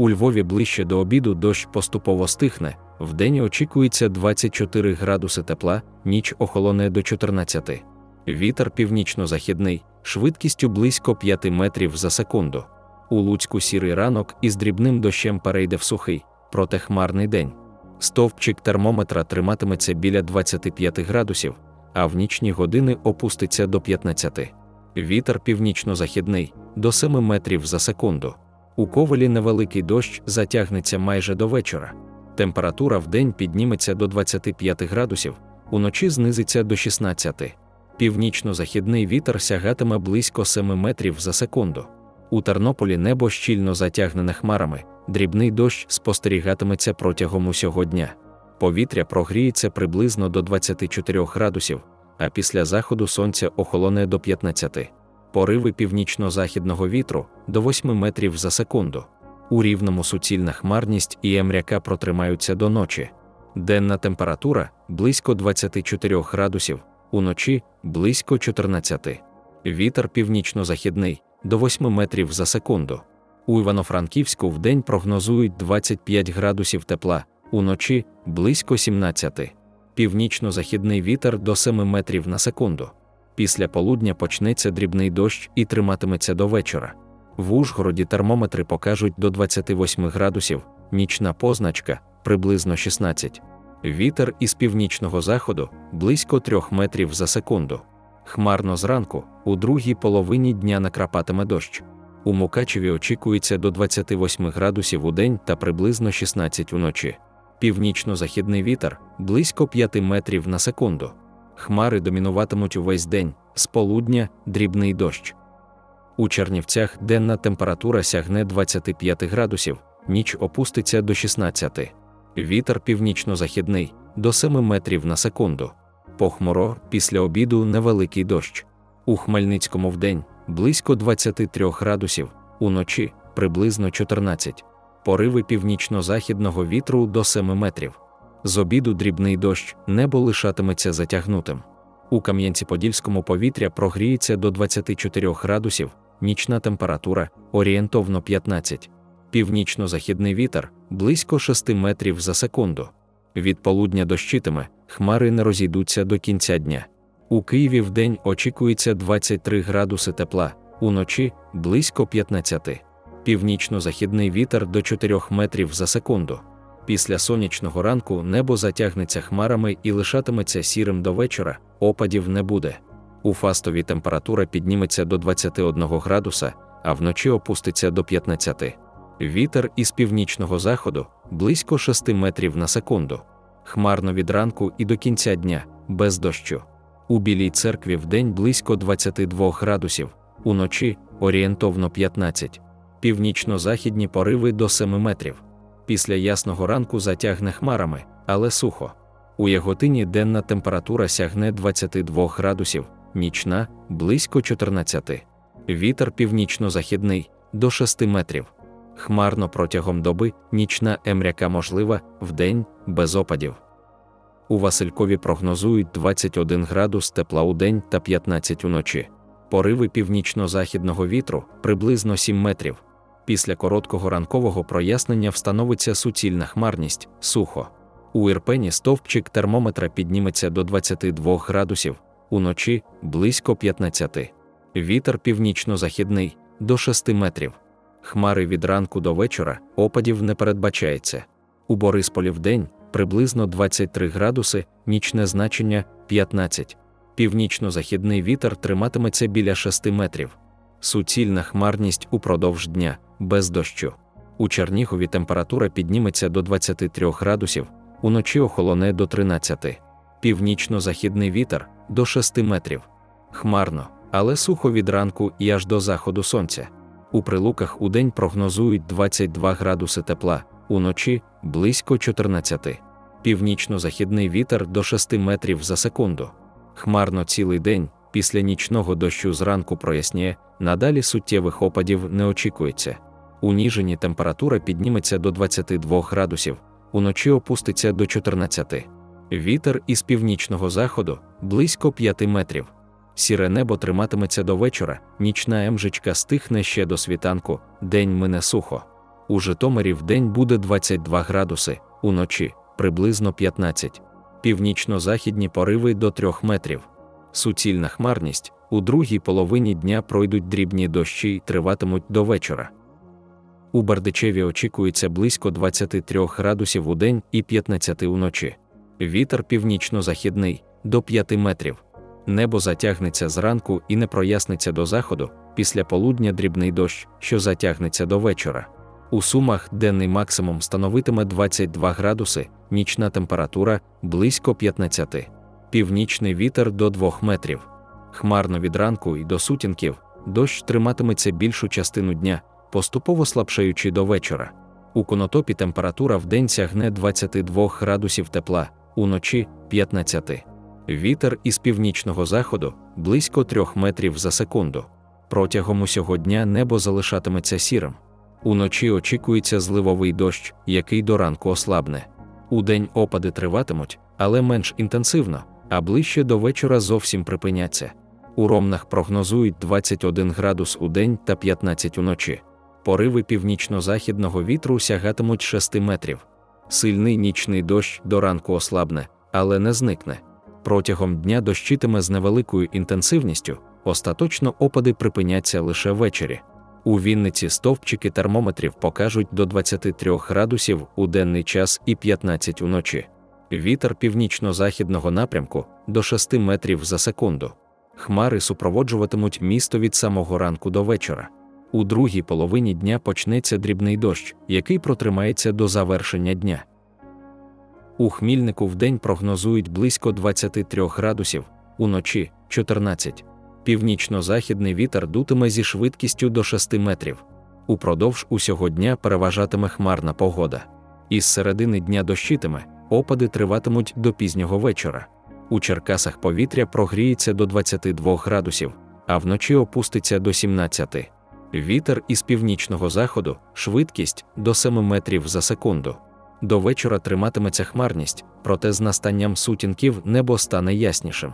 У Львові ближче до обіду дощ поступово стихне, вдень очікується 24 градуси тепла, ніч охолоне до 14. Вітер північно-західний, швидкістю близько 5 метрів за секунду. У Луцьку сірий ранок із дрібним дощем перейде в сухий, проте хмарний день. Стовпчик термометра триматиметься біля 25 градусів, а в нічні години опуститься до 15. Вітер північно-західний до 7 метрів за секунду. У ковалі невеликий дощ затягнеться майже до вечора. Температура в день підніметься до 25 градусів, уночі знизиться до 16. Північно-західний вітер сягатиме близько 7 метрів за секунду. У Тернополі небо щільно затягнене хмарами, дрібний дощ спостерігатиметься протягом усього дня. Повітря прогріється приблизно до 24 градусів, а після заходу сонця охолоне до 15. Пориви північно-західного вітру до 8 метрів за секунду. У рівному суцільна хмарність і емряка протримаються до ночі. Денна температура близько 24 градусів, уночі близько 14. Вітер північно-західний до 8 метрів за секунду. У Івано-Франківську вдень прогнозують 25 градусів тепла, уночі близько 17. Північно-західний вітер до 7 метрів на секунду. Після полудня почнеться дрібний дощ і триматиметься до вечора. В Ужгороді термометри покажуть до 28 градусів, нічна позначка приблизно 16. Вітер із північного заходу близько 3 метрів за секунду. Хмарно зранку, у другій половині дня накрапатиме дощ. У Мукачеві очікується до 28 градусів у день та приблизно 16 уночі. Північно-західний вітер близько 5 метрів на секунду. Хмари домінуватимуть увесь день, з полудня дрібний дощ. У Чернівцях денна температура сягне 25 градусів, ніч опуститься до 16. Вітер північно-західний до 7 метрів на секунду. Похмуро, після обіду невеликий дощ. У Хмельницькому вдень близько 23 градусів, уночі приблизно 14. Пориви північно-західного вітру до 7 метрів. З обіду дрібний дощ, небо лишатиметься затягнутим. У Кам'янці-Подільському повітря прогріється до 24 градусів, нічна температура орієнтовно 15. Північно-західний вітер близько 6 метрів за секунду. Від полудня дощитиме, хмари не розійдуться до кінця дня. У Києві вдень очікується 23 градуси тепла, уночі близько 15. Північно-західний вітер до 4 метрів за секунду. Після сонячного ранку небо затягнеться хмарами і лишатиметься сірим до вечора, опадів не буде. У фастові температура підніметься до 21 градуса, а вночі опуститься до 15. Вітер із північного заходу близько 6 метрів на секунду. Хмарно від ранку і до кінця дня, без дощу. У Білій церкві вдень близько 22 градусів, уночі орієнтовно 15. Північно-західні пориви до 7 метрів. Після ясного ранку затягне хмарами, але сухо. У Яготині денна температура сягне 22 градусів, нічна близько 14. Вітер північно-західний до 6 метрів. Хмарно протягом доби нічна емряка можлива, вдень без опадів. У Василькові прогнозують 21 градус тепла у день та 15 уночі. Пориви північно-західного вітру приблизно 7 метрів. Після короткого ранкового прояснення встановиться суцільна хмарність, сухо. У Ірпені стовпчик термометра підніметься до 22 градусів, уночі близько 15. Вітер північно-західний до 6 метрів. Хмари від ранку до вечора, опадів не передбачається. У Борисполі вдень приблизно 23 градуси, нічне значення 15. Північно-західний вітер триматиметься біля 6 метрів. Суцільна хмарність упродовж дня, без дощу. У Чернігові температура підніметься до 23 градусів, уночі охолоне до 13. Північно-західний вітер до 6 метрів. Хмарно, але сухо від ранку і аж до заходу сонця. У прилуках удень прогнозують 22 градуси тепла, уночі близько 14. Північно-західний вітер до 6 метрів за секунду. Хмарно цілий день, після нічного дощу зранку проясніє, надалі суттєвих опадів не очікується. У Ніжині температура підніметься до 22 градусів, уночі опуститься до 14. Вітер із північного заходу близько 5 метрів. Сіре небо триматиметься до вечора, нічна емжичка стихне ще до світанку, день мине сухо. У Житомирі в день буде 22 градуси, уночі приблизно 15. Північно-західні пориви до 3 метрів. Суцільна хмарність у другій половині дня пройдуть дрібні дощі й триватимуть до вечора. У Бардичеві очікується близько 23 градусів у день і 15 уночі. Вітер північно-західний до 5 метрів. Небо затягнеться зранку і не проясниться до заходу, після полудня дрібний дощ, що затягнеться до вечора. У Сумах денний максимум становитиме 22 градуси, нічна температура близько 15. Північний вітер до 2 метрів. Хмарно від ранку і до сутінків, дощ триматиметься більшу частину дня, поступово слабшаючи до вечора. У конотопі температура в день сягне 22 градусів тепла, уночі 15. Вітер із північного заходу близько 3 метрів за секунду. Протягом усього дня небо залишатиметься сірим. Уночі очікується зливовий дощ, який до ранку ослабне. Удень опади триватимуть, але менш інтенсивно, а ближче до вечора зовсім припиняться. У Ромнах прогнозують 21 градус у день та 15 уночі. Пориви північно-західного вітру сягатимуть 6 метрів. Сильний нічний дощ до ранку ослабне, але не зникне. Протягом дня дощитиме з невеликою інтенсивністю, остаточно опади припиняться лише ввечері. У Вінниці стовпчики термометрів покажуть до 23 градусів у денний час і 15 уночі. Вітер північно-західного напрямку до 6 метрів за секунду. Хмари супроводжуватимуть місто від самого ранку до вечора. У другій половині дня почнеться дрібний дощ, який протримається до завершення дня. У Хмільнику вдень прогнозують близько 23 градусів, уночі 14. Північно-західний вітер дутиме зі швидкістю до 6 метрів. Упродовж усього дня переважатиме хмарна погода. Із середини дня дощитиме, опади триватимуть до пізнього вечора. У Черкасах повітря прогріється до 22 градусів, а вночі опуститься до 17. Вітер із північного заходу, швидкість до 7 метрів за секунду. До вечора триматиметься хмарність, проте з настанням сутінків небо стане яснішим.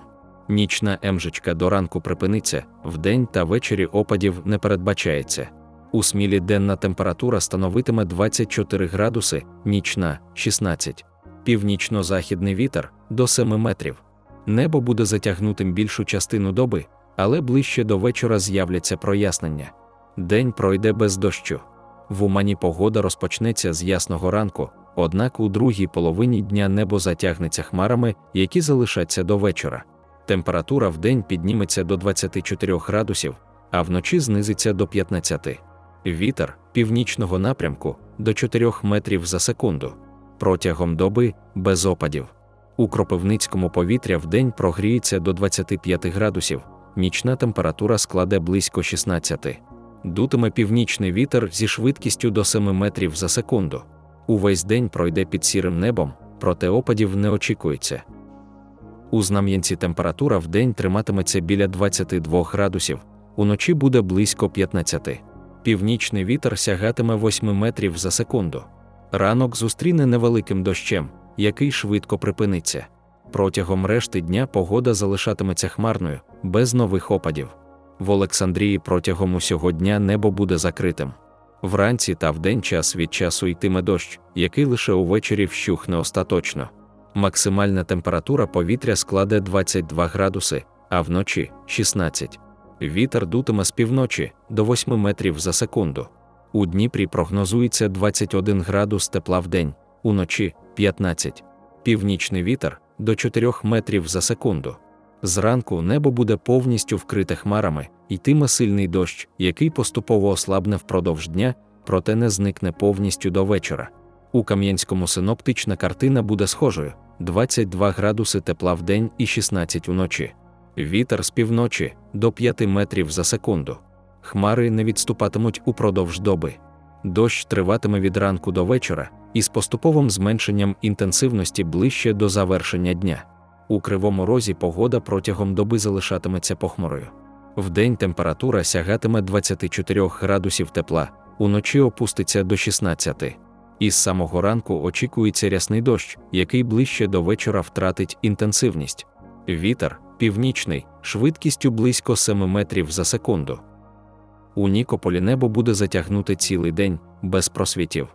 Нічна емжечка до ранку припиниться, вдень та ввечері опадів не передбачається. У смілі денна температура становитиме 24 градуси, нічна 16. Північно-західний вітер до 7 метрів. Небо буде затягнутим більшу частину доби, але ближче до вечора з'являться прояснення. День пройде без дощу. В Умані погода розпочнеться з ясного ранку, однак у другій половині дня небо затягнеться хмарами, які залишаться до вечора. Температура в день підніметься до 24 градусів, а вночі знизиться до 15. Вітер північного напрямку до 4 метрів за секунду. Протягом доби без опадів. У Кропивницькому повітря в день прогріється до 25 градусів, нічна температура складе близько 16. Дутиме північний вітер зі швидкістю до 7 метрів за секунду. Увесь день пройде під сірим небом, проте опадів не очікується. У Знам'янці температура в день триматиметься біля 22 градусів, уночі буде близько 15. Північний вітер сягатиме 8 метрів за секунду. Ранок зустріне невеликим дощем, який швидко припиниться. Протягом решти дня погода залишатиметься хмарною, без нових опадів. В Олександрії протягом усього дня небо буде закритим. Вранці та вдень час від часу йтиме дощ, який лише увечері вщухне остаточно. Максимальна температура повітря складе 22 градуси, а вночі 16. Вітер дутиме з півночі до 8 метрів за секунду. У Дніпрі прогнозується 21 градус тепла в день, уночі 15. Північний вітер до 4 метрів за секунду. Зранку небо буде повністю вкрите хмарами, йтиме сильний дощ, який поступово ослабне впродовж дня, проте не зникне повністю до вечора. У Кам'янському синоптична картина буде схожою: 22 градуси тепла в день і 16 уночі. Вітер з півночі до 5 метрів за секунду. Хмари не відступатимуть упродовж доби. Дощ триватиме від ранку до вечора, із поступовим зменшенням інтенсивності ближче до завершення дня. У кривому розі погода протягом доби залишатиметься похмурою. Вдень температура сягатиме 24 градусів тепла, уночі опуститься до 16. Із самого ранку очікується рясний дощ, який ближче до вечора втратить інтенсивність. Вітер північний, швидкістю близько 7 метрів за секунду. У Нікополі небо буде затягнути цілий день без просвітів.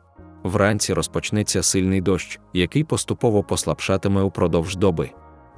Вранці розпочнеться сильний дощ, який поступово послабшатиме упродовж доби.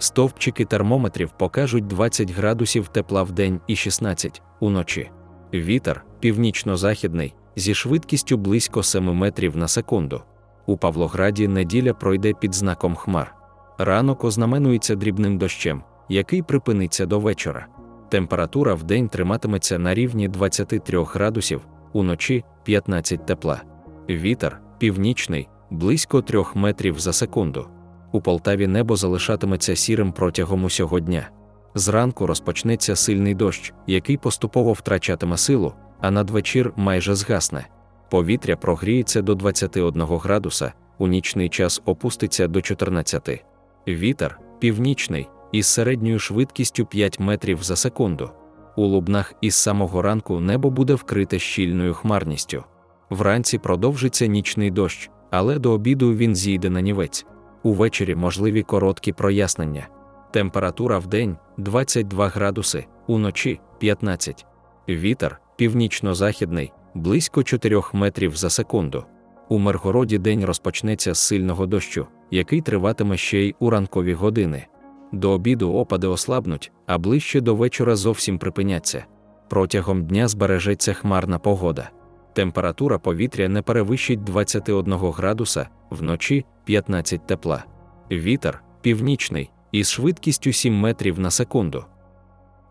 Стовпчики термометрів покажуть 20 градусів тепла в день і 16 уночі. Вітер північно-західний зі швидкістю близько 7 метрів на секунду. У Павлограді неділя пройде під знаком хмар. Ранок ознаменується дрібним дощем, який припиниться до вечора. Температура в день триматиметься на рівні 23 градусів, уночі 15 тепла. Вітер північний, близько 3 метрів за секунду. У Полтаві небо залишатиметься сірим протягом усього дня. Зранку розпочнеться сильний дощ, який поступово втрачатиме силу, а надвечір майже згасне. Повітря прогріється до 21 градуса, у нічний час опуститься до 14. Вітер північний, із середньою швидкістю 5 метрів за секунду. У лубнах із самого ранку небо буде вкрите щільною хмарністю. Вранці продовжиться нічний дощ, але до обіду він зійде на нівець. Увечері можливі короткі прояснення. Температура в день 22 градуси, уночі 15. Вітер північно-західний, близько 4 метрів за секунду. У Миргороді день розпочнеться з сильного дощу, який триватиме ще й у ранкові години. До обіду опади ослабнуть, а ближче до вечора зовсім припиняться. Протягом дня збережеться хмарна погода. Температура повітря не перевищить 21 градуса, вночі 15 тепла. Вітер північний, із швидкістю 7 метрів на секунду.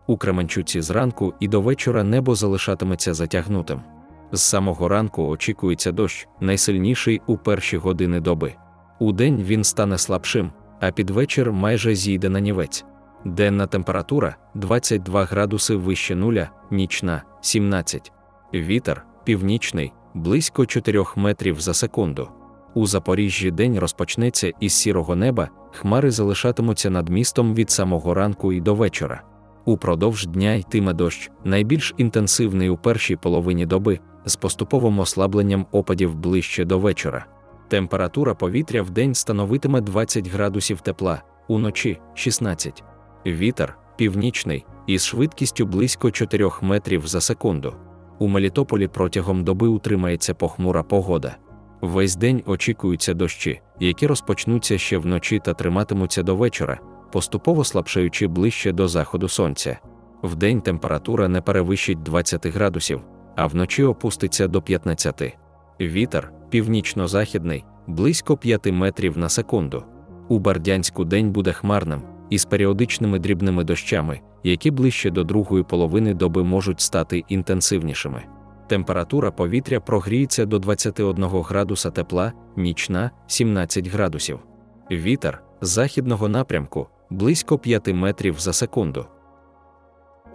У Кременчуці зранку і до вечора небо залишатиметься затягнутим. З самого ранку очікується дощ, найсильніший у перші години доби. Удень він стане слабшим, а під вечір майже зійде на нівець. Денна температура 22 градуси вище нуля, нічна 17. Вітер північний, близько 4 метрів за секунду. У Запоріжжі день розпочнеться із сірого неба, хмари залишатимуться над містом від самого ранку і до вечора. Упродовж дня йтиме дощ, найбільш інтенсивний у першій половині доби, з поступовим ослабленням опадів ближче до вечора. Температура повітря в день становитиме 20 градусів тепла, уночі 16. Вітер північний, із швидкістю близько 4 метрів за секунду. У Мелітополі протягом доби утримається похмура погода. Весь день очікуються дощі, які розпочнуться ще вночі та триматимуться до вечора, поступово слабшаючи ближче до заходу сонця. Вдень температура не перевищить 20 градусів, а вночі опуститься до 15. Вітер північно-західний, близько 5 метрів на секунду. У Бардянську день буде хмарним, із періодичними дрібними дощами, які ближче до другої половини доби можуть стати інтенсивнішими. Температура повітря прогріється до 21 градуса тепла, нічна 17 градусів. Вітер західного напрямку близько 5 метрів за секунду.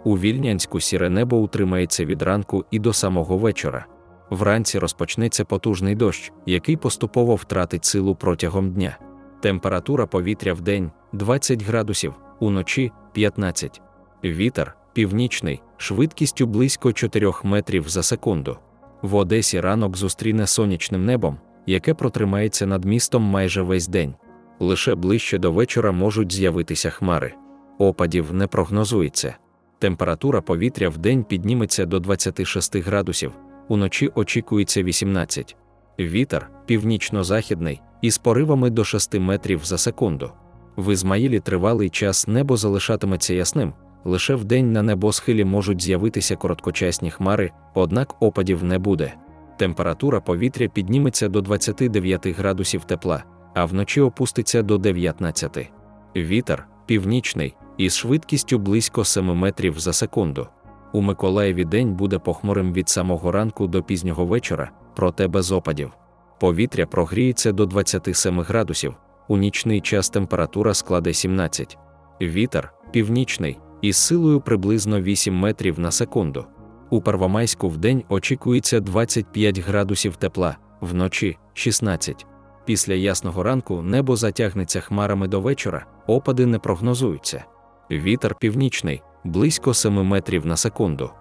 У Вільнянську сіре небо утримається від ранку і до самого вечора. Вранці розпочнеться потужний дощ, який поступово втратить силу протягом дня. Температура повітря в день 20 градусів, уночі 15. Вітер північний, швидкістю близько 4 метрів за секунду. В Одесі ранок зустріне сонячним небом, яке протримається над містом майже весь день. Лише ближче до вечора можуть з'явитися хмари. Опадів не прогнозується. Температура повітря в день підніметься до 26 градусів, уночі очікується 18. Вітер північно-західний, із поривами до 6 метрів за секунду. В Ізмаїлі тривалий час небо залишатиметься ясним, лише вдень на небосхилі можуть з'явитися короткочасні хмари, однак опадів не буде. Температура повітря підніметься до 29 градусів тепла, а вночі опуститься до 19. Вітер північний, із швидкістю близько 7 метрів за секунду. У Миколаєві день буде похмурим від самого ранку до пізнього вечора, проте без опадів. Повітря прогріється до 27 градусів, у нічний час температура складе 17. Вітер північний, із силою приблизно 8 метрів на секунду. У Первомайську вдень очікується 25 градусів тепла, вночі 16. Після ясного ранку небо затягнеться хмарами до вечора, опади не прогнозуються. Вітер північний близько 7 метрів на секунду.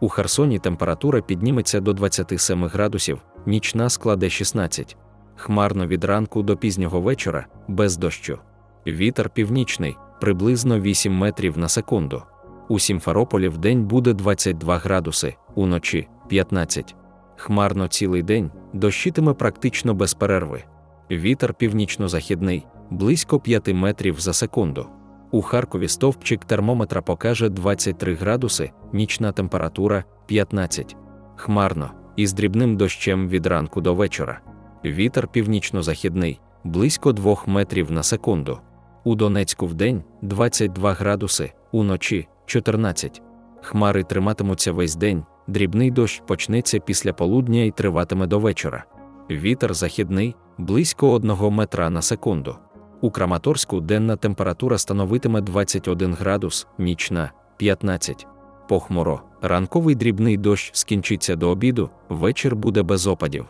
У Херсоні температура підніметься до 27 градусів, нічна складе 16. Хмарно від ранку до пізнього вечора, без дощу. Вітер північний приблизно 8 метрів на секунду. У Сімферополі в день буде 22 градуси, уночі 15. Хмарно цілий день дощитиме практично без перерви. Вітер північно-західний близько 5 метрів за секунду. У Харкові стовпчик термометра покаже 23 градуси, нічна температура 15. Хмарно, із дрібним дощем від ранку до вечора. Вітер північно-західний близько 2 метрів на секунду. У Донецьку вдень 22 градуси, уночі 14. Хмари триматимуться весь день, дрібний дощ почнеться після полудня і триватиме до вечора. Вітер західний близько 1 метра на секунду. У Краматорську денна температура становитиме 21 градус, нічна 15. Похмуро, ранковий дрібний дощ скінчиться до обіду, вечір буде без опадів.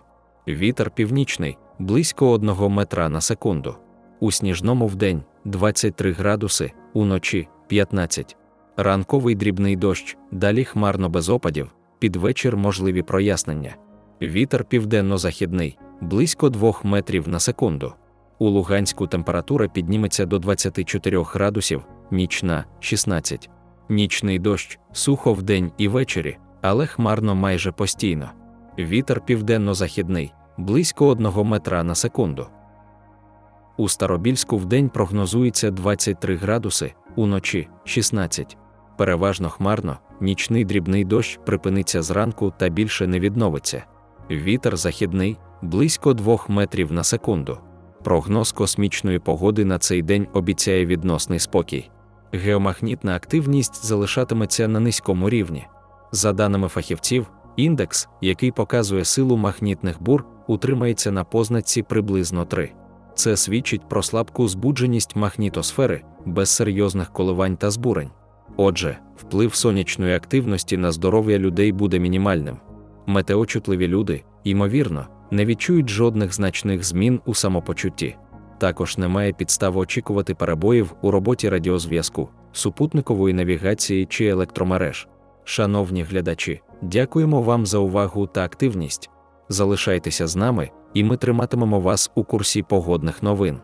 Вітер північний близько 1 метра на секунду. У сніжному вдень 23 градуси, уночі 15. Ранковий дрібний дощ, далі хмарно без опадів, під вечір можливі прояснення. Вітер південно-західний близько 2 метрів на секунду. У Луганську температура підніметься до 24 градусів, нічна 16. Нічний дощ, сухо вдень і ввечері, але хмарно майже постійно. Вітер південно-західний близько 1 метра на секунду. У Старобільську вдень прогнозується 23 градуси, уночі 16. Переважно хмарно, нічний дрібний дощ припиниться зранку та більше не відновиться. Вітер західний близько 2 метрів на секунду. Прогноз космічної погоди на цей день обіцяє відносний спокій. Геомагнітна активність залишатиметься на низькому рівні. За даними фахівців, індекс, який показує силу магнітних бур, утримається на позначці приблизно 3. Це свідчить про слабку збудженість магнітосфери без серйозних коливань та збурень. Отже, вплив сонячної активності на здоров'я людей буде мінімальним. Метеочутливі люди, ймовірно, не відчують жодних значних змін у самопочутті. Також немає підстав очікувати перебоїв у роботі радіозв'язку, супутникової навігації чи електромереж. Шановні глядачі, дякуємо вам за увагу та активність. Залишайтеся з нами, і ми триматимемо вас у курсі погодних новин.